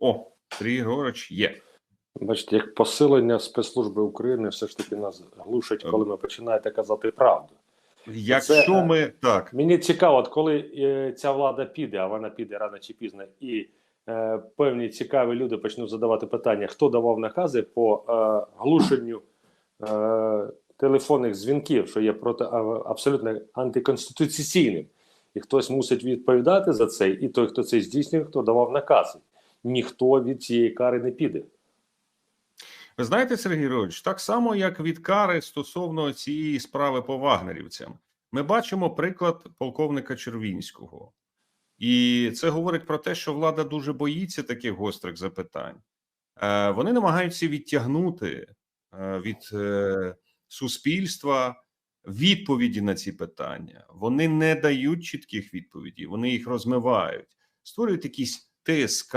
О, Сергій Григорович є. Бачите, як посилення спецслужби України все ж таки нас глушать, коли ми починаєте казати правду. Якщо Це, е, ми так, Мені цікаво, от коли е, ця влада піде, а вона піде рано чи пізно, і е, певні цікаві люди почнуть задавати питання, хто давав накази по е, глушенню е, телефонних дзвінків, що є проти абсолютно антиконституційним, і хтось мусить відповідати за це, і той, хто це здійснює, хто давав накази. Ніхто від цієї кари не піде. ви знаєте, Сергій Григорович, так само як від кари стосовно цієї справи по вагнерівцям, ми бачимо приклад полковника Червінського, і це говорить про те, що влада дуже боїться таких гострих запитань. Е, Вони намагаються відтягнути е, від е, суспільства відповіді на ці питання. Вони не дають чітких відповідей, вони їх розмивають, створюють якісь ТСК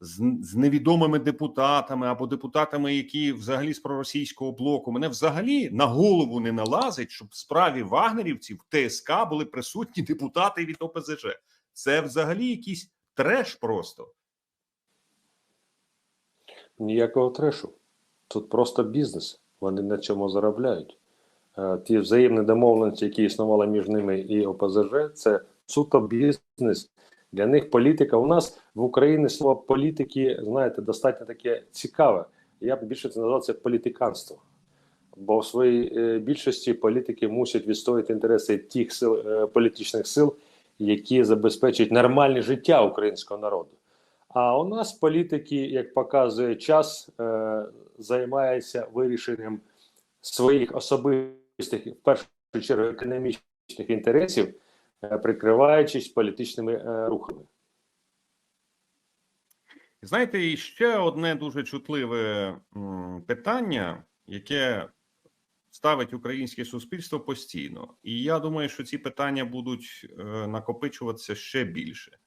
з, з невідомими депутатами або депутатами, які взагалі з проросійського блоку. Мене взагалі на голову не налазить, щоб в справі вагнерівців в ТСК були присутні депутати від ОПЗЖ. Це взагалі якийсь треш просто. Ніякого трешу. Тут просто бізнес. Вони на цьому заробляють. Е, Ті взаємні домовленості, які існували між ними і ОПЗЖ, це суто бізнес. Для них політика. У нас в Україні слово політики, знаєте, достатньо таке цікаве. Я б більше це назвав це політиканство. Бо в своїй е, більшості політики мусять відстояти інтереси тих сил е, політичних сил, які забезпечують нормальне життя українського народу. А у нас політики, як показує час, е, займаються вирішенням своїх особистих, в першу чергу, економічних інтересів, прикриваючись політичними е, рухами. Знаєте, і ще одне дуже чутливе питання, яке ставить українське суспільство постійно. І я думаю, що ці питання будуть е, накопичуватися ще більше.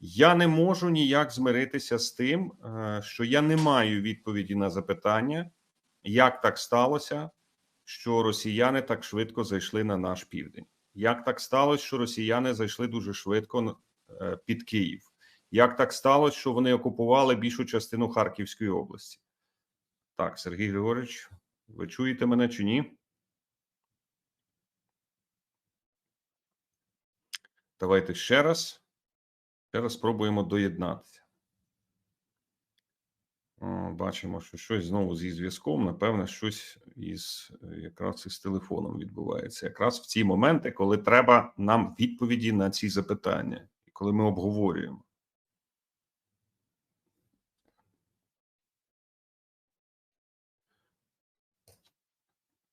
Я не можу ніяк змиритися з тим, е, що я не маю відповіді на запитання, як так сталося, що росіяни так швидко зайшли на наш південь. Як так сталося, що росіяни зайшли дуже швидко е, під Київ? Як так сталося, що вони окупували більшу частину Харківської області? Так, Сергій Григорович, ви чуєте мене чи ні? Давайте ще раз. Ще раз спробуємо доєднатися. О, Бачимо, що щось знову зі зв'язком. Напевне, щось із е, якраз із телефоном відбувається. Якраз в ці моменти, коли треба нам відповіді на ці запитання, коли ми обговорюємо.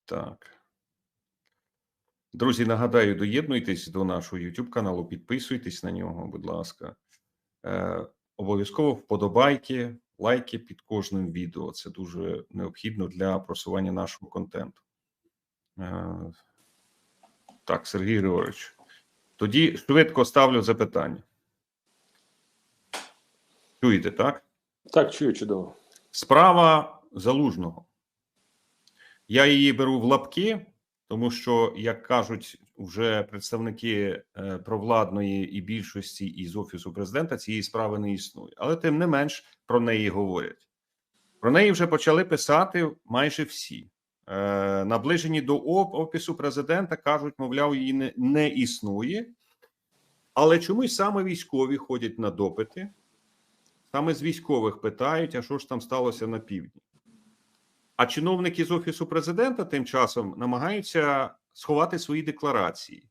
Так. Друзі, нагадаю, доєднуйтесь до нашого YouTube каналу, підписуйтесь на нього, будь ласка. Е, обов'язково вподобайки, лайки під кожним відео. Це дуже необхідно для просування нашого контенту. Е, так, Сергій Григорович. Тоді швидко ставлю запитання. Чуєте, так? Так, чую чудово. Справа залужного. Я її беру в лапки, тому що, як кажуть вже представники е, провладної і більшості із офісу президента, цієї справи не існує. Але тим не менш про неї говорять. Про неї вже почали писати майже всі. Е, наближені до офісу президента кажуть, мовляв, її не, не існує. Але чомусь саме військові ходять на допити, саме з військових питають, а що ж там сталося на півдні. А чиновники з офісу президента тим часом намагаються сховати свої декларації.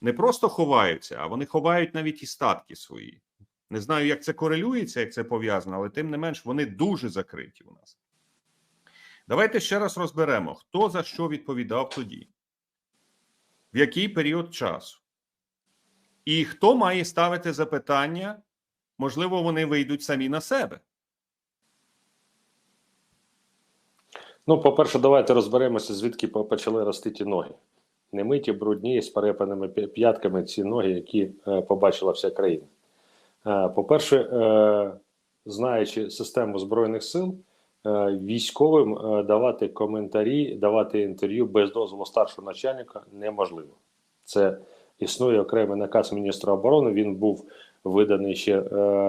Не просто ховаються, а вони ховають навіть і статки свої. Не знаю, як це корелюється, як це пов'язано, але тим не менш вони дуже закриті у нас. Давайте ще раз розберемо, хто за що відповідав тоді, в який період часу, і хто має ставити запитання, можливо, вони вийдуть самі на себе. Ну, по-перше, давайте розберемося, звідки почали рости ті ноги. Немиті, брудні, з перепаними п'ятками ці ноги, які е, побачила вся країна. Е, по-перше, е, знаючи систему Збройних сил, е, військовим е, давати коментарі, давати інтерв'ю без дозволу старшого начальника неможливо. Це існує окремий наказ міністра оборони. Він був виданий ще е,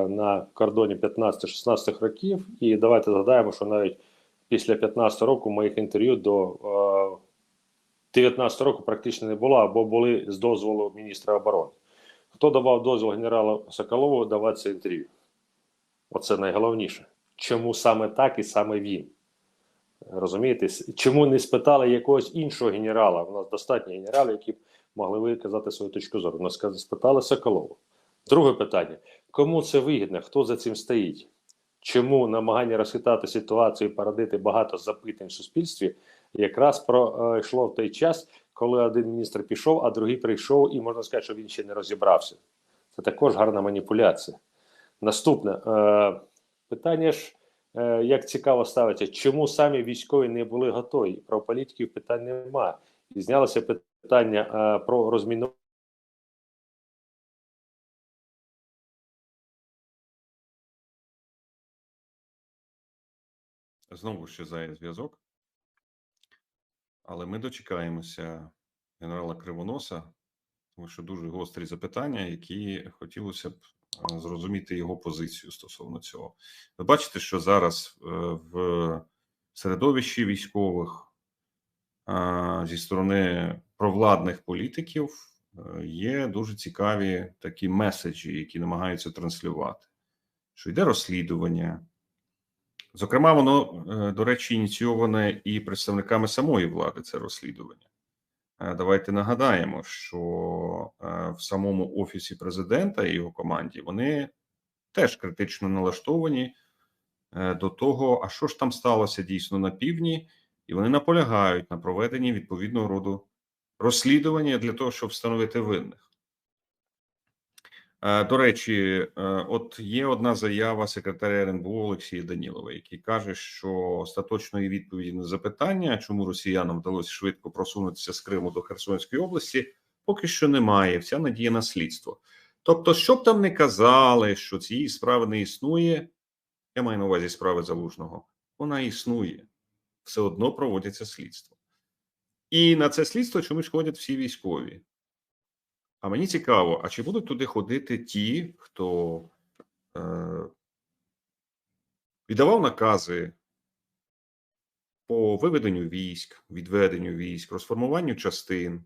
на кордоні 15-16 років. І давайте згадаємо, що навіть після 15 року моїх інтерв'ю до е, 19 року практично не було, або були з дозволу міністра оборони. Хто давав дозвіл генералу Соколову давати це інтерв'ю? Оце найголовніше. Чому саме так і саме він? Розумієте, чому не спитали якогось іншого генерала? У нас достатньо генералів, які б могли виказати свою точку зору. Нас спитали Соколову. Друге питання: кому це вигідно? Хто за цим стоїть? Чому намагання розхитати ситуацію і породити багато запитань в суспільстві якраз пройшло в той час, коли один міністр пішов, а другий прийшов, і можна сказати, що він ще не розібрався. Це також гарна маніпуляція. Наступне е, питання ж, е, як цікаво ставиться, чому самі військові не були готові? Про політиків питань немає. І знялося питання е, про розмінування. Знову щезає зв'язок. Але ми дочекаємося генерала Кривоноса, тому що дуже гострі запитання, які хотілося б зрозуміти його позицію стосовно цього. Ви бачите, що зараз е, в середовищі військових зі сторони провладних політиків е, є дуже цікаві такі меседжі, які намагаються транслювати, що йде розслідування. Зокрема, воно, е, до речі, ініційоване і представниками самої влади це розслідування. Е, Давайте нагадаємо, що е, в самому офісі президента і його команді вони теж критично налаштовані до того, а що ж там сталося дійсно на півдні, і вони наполягають на проведенні відповідного роду розслідування для того, щоб встановити винних. Е, До речі, е, от є одна заява секретаря РНБО Олексія Данілова, який каже, що остаточної відповіді на запитання, чому росіянам вдалося швидко просунутися з Криму до Херсонської області, поки що немає. Вся надія на слідство. Тобто, що б там не казали, що цієї справи не існує, я маю на увазі справи залужного, вона існує, все одно проводяться слідство. І на це слідство чомусь ходять всі військові. А мені цікаво, а чи будуть туди ходити ті, хто е, віддавав накази по виведенню військ, відведенню військ, розформуванню частин?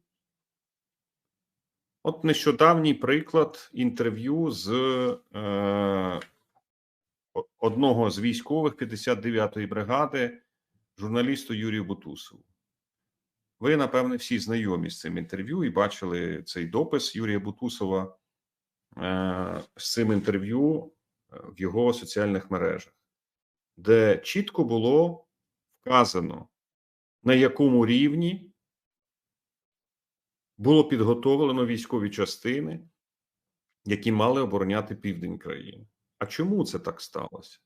От нещодавній приклад інтерв'ю з е, одного з військових 59-ї бригади, журналісту Юрію Бутусову. Ви, напевне, всі знайомі з цим інтерв'ю і бачили цей допис Юрія Бутусова е, з цим інтерв'ю е, в його соціальних мережах, де чітко було вказано, на якому рівні було підготовлено військові частини, які мали обороняти південь країни. А чому це так сталося?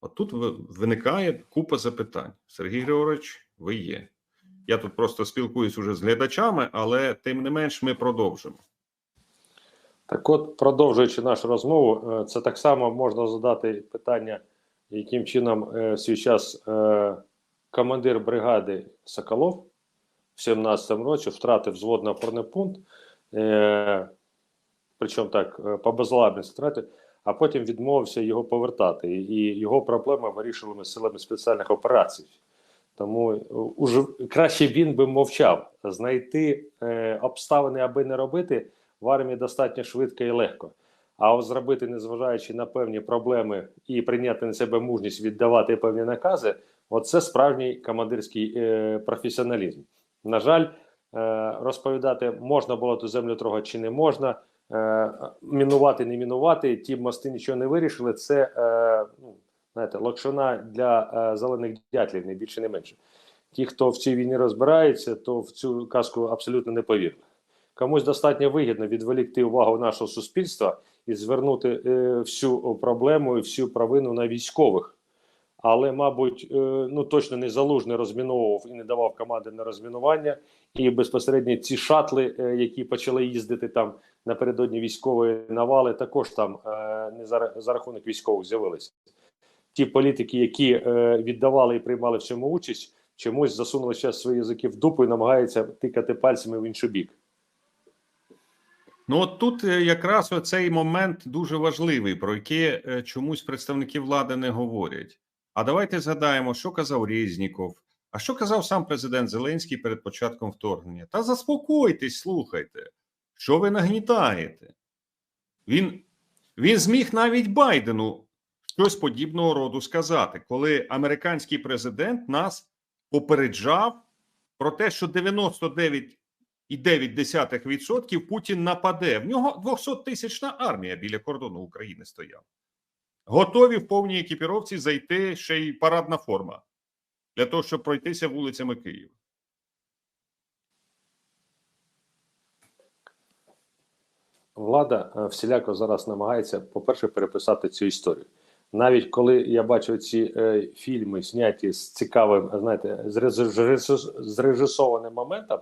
От тут виникає купа запитань. Сергій Григорович, ви є. Я тут просто спілкуюсь уже з глядачами, але тим не менш ми продовжимо. Так от, продовжуючи нашу розмову, е, це так само можна задати питання, яким чином е, в свій час е, командир бригади Соколов в 17-му році втратив взводний опорний пункт, причому так, по безладності втратив, а потім відмовився його повертати. І його проблема вирішували силами спеціальних операцій. Тому е, уже краще він би мовчав. Знайти е, обставини, аби не робити, в армії достатньо швидко і легко. А от зробити, незважаючи на певні проблеми і прийняти на себе мужність віддавати певні накази, оце справжній командирський е, професіоналізм. На жаль, е, розповідати, можна було ту землю трогати чи не можна, е, мінувати, не мінувати, ті мости нічого не вирішили. Це е, ну, знаєте, локшина для е, зелених дятлів, не більше, не менше. Ті, хто в цій війні розбирається, то в цю казку абсолютно не повірили. Комусь достатньо вигідно відволікти увагу нашого суспільства і звернути е, всю проблему і всю провину на військових. Але, мабуть, е, ну точно не залужний розміновував і не давав команди на розмінування. І безпосередньо ці шатли, е, які почали їздити там напередодні військової навали, також там е, не за, за рахунок військових з'явилися. Ті політики, які е, віддавали і приймали в цьому участь, чомусь засунули зараз свої язики в дупу і намагаються тикати пальцями в інший бік. Ну от тут е, якраз оцей момент дуже важливий, про який е, чомусь представники влади не говорять. А давайте згадаємо, що казав Резніков, а що казав сам президент Зеленський перед початком вторгнення. Та заспокойтесь, слухайте, що ви нагнітаєте. Він, він зміг навіть Байдену щось подібного роду сказати, коли американський президент нас попереджав про те, що 99 і 9% Путін нападе. В нього 200-тисячна армія біля кордону України стояла. Готові в повній екіпіровці зайти ще й парадна форма для того, щоб пройтися вулицями Києва. Влада е, всіляко зараз намагається, по-перше, переписати цю історію. Навіть коли я бачу ці е, фільми, зняті з цікавим, знаєте, зрежисованим моментом,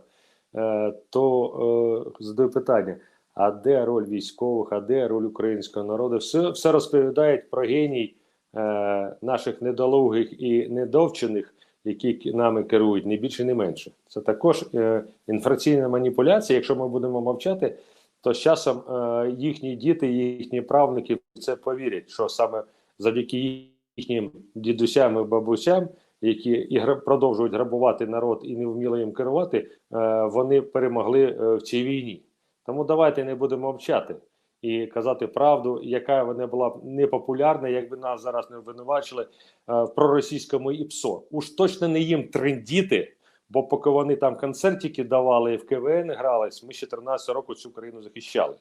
е, то е, задаю питання: а де роль військових, а де роль українського народу? Все, все розповідають про геній е, наших недолугих і недовчених, які нами керують, не більше, не менше. Це також е, інформаційна маніпуляція. Якщо ми будемо мовчати, то з часом е, їхні діти, їхні правнуки в це повірять, що саме завдяки їхнім дідусям і бабусям, які і гра- продовжують грабувати народ і не вміли їм керувати, е, вони перемогли е, в цій війні. Тому давайте не будемо мовчати і казати правду, яка вона була б непопулярна, якби нас зараз не обвинувачили е, в проросійському ІПСО. Уж точно не їм трендіти, бо поки вони там концертики давали і в КВН грались, ми ще 13 року цю країну захищали.